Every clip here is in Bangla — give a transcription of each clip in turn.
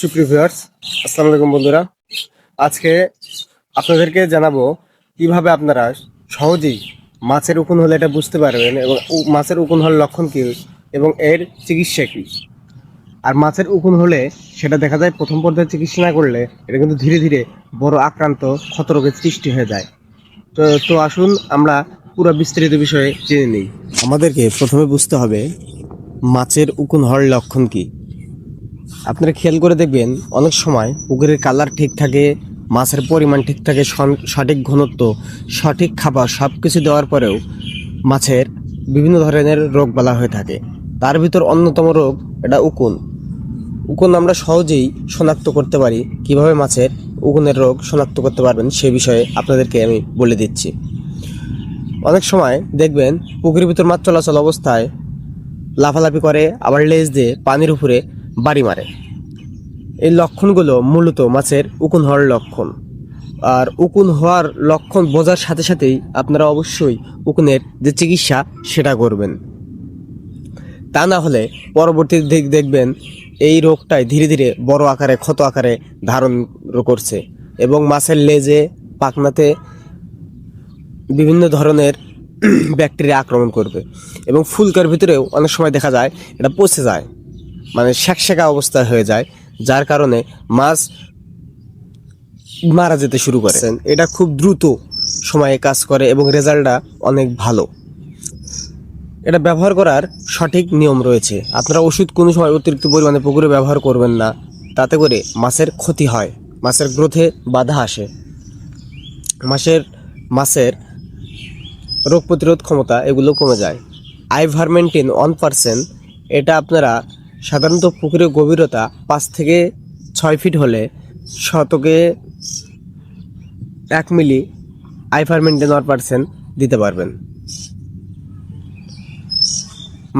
সুপ্রিয় ভিউয়ার্স, আসসালামু আলাইকুম বন্ধুরা। আজকে আপনাদেরকে জানাব কীভাবে আপনারা সহজেই মাছের উকুন হলে এটা বুঝতে পারবেন এবং মাছের উকুন হওয়ার লক্ষণ কী এবং এর চিকিৎসা কী। আর মাছের উকুন হলে সেটা দেখা যায় প্রথম পর্যায়ে চিকিৎসা না করলে এটা কিন্তু ধীরে ধীরে বড় আক্রান্ত ক্ষত রোগের সৃষ্টি হয়ে যায়। তো তো আসুন আমরা পুরো বিস্তারিত বিষয়ে জেনে নিই। আমাদেরকে প্রথমে বুঝতে হবে মাছের উকুন হওয়ার লক্ষণ কী। আপনারা খেয়াল করে দেখবেন, অনেক সময় পুকুরের কালার ঠিক থাকে, মাছের পরিমাণ ঠিক থাকে সঠিক ঘনত্ব, সঠিক খাবার সব কিছু দেওয়ার পরেও মাছের বিভিন্ন ধরনের রোগ বালা হয়ে থাকে। তার ভিতর অন্যতম রোগ এটা উকুন। উকুন আমরা সহজেই শনাক্ত করতে পারি, কীভাবে মাছের উকুনের রোগ শনাক্ত করতে পারবেন সে বিষয়ে আপনাদেরকে আমি বলে দিচ্ছি। অনেক সময় দেখবেন পুকুরের ভিতর মাছ চলাচল অবস্থায় লাফালাফি করে, আবার লেজ দিয়ে পানির উপরে বাড়ি মারে। এই লক্ষণগুলো মূলত মাছের উকুন হওয়ার লক্ষণ। আর উকুন হওয়ার লক্ষণ বোঝার সাথে সাথেই আপনারা অবশ্যই উকুনের যে চিকিৎসা, সেটা করবেন। তা না হলে পরবর্তী দিক দেখবেন এই রোগটাই ধীরে ধীরে বড় আকারে, ক্ষত আকারে ধারণ করছে এবং মাছের লেজে, পাখনাতে বিভিন্ন ধরনের ব্যাকটেরিয়া আক্রমণ করবে এবং ফুলকার ভিতরেও অনেক সময় দেখা যায় এটা পচে যায়। মানে শ্যাকশ্যাকা অবস্থা হয়ে যায় যার কারণে মাছ মারা যেতে শুরু করে। এটা খুব দ্রুত সময়ে কাজ করে এবং রেজাল্টটা অনেক ভালো। এটা ব্যবহার করার সঠিক নিয়ম রয়েছে। আপনারা ওষুধ কোনো সময় অতিরিক্ত পরিমাণে পুকুরে ব্যবহার করবেন না তাতে করে মাছের ক্ষতি হয় মাছের গ্রোথে বাধা আসে। মাছের মাছের রোগ প্রতিরোধ ক্ষমতা এগুলো কমে যায়। আইভারমেন্টিন ওয়ান পার্সেন্ট এটা আপনারা সাধারণত পুকুরের গভীরতা পাঁচ থেকে ছয় ফিট হলে শতকে এক মিলি আইভারমেন্টিন ওয়ান পার্সেন্ট দিতে পারবেন।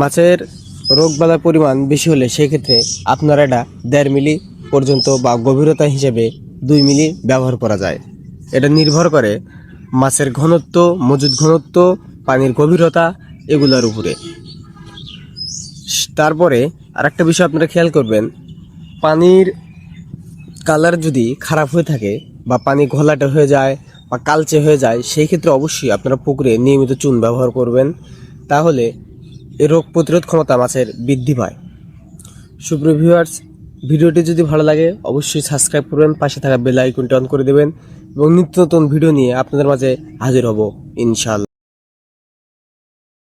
মাছের রোগ বালার পরিমাণ বেশি হলে সেক্ষেত্রে আপনারা এটা দেড় মিলি পর্যন্ত বা গভীরতা হিসেবে দুই মিলি ব্যবহার করা যায়। এটা নির্ভর করে মাছের ঘনত্ব মজুদ ঘনত্ব, পানির গভীরতা এগুলোর উপরে। তারপরে আরেকটা বিষয় আপনারা খেয়াল করবেন, পানির কালার যদি খারাপ হয়ে থাকে বা পানি ঘোলাটে হয়ে যায় বা কালচে হয়ে যায়, সেই ক্ষেত্রে অবশ্যই আপনারা পুকুরে নিয়মিত চুন ব্যবহার করবেন। তাহলে রোগ প্রতিরোধ ক্ষমতা মাছের বৃদ্ধি পায়। সুপ্রিয় ভিউয়ার্স ভিডিওটি যদি ভালো লাগে, অবশ্যই সাবস্ক্রাইব করবেন, পাশে থাকা বেল আইকনটি অন করে দেবেন এবং নিত্য নতুন ভিডিও নিয়ে আপনাদের মাঝে হাজির হব, ইনশাআল্লাহ।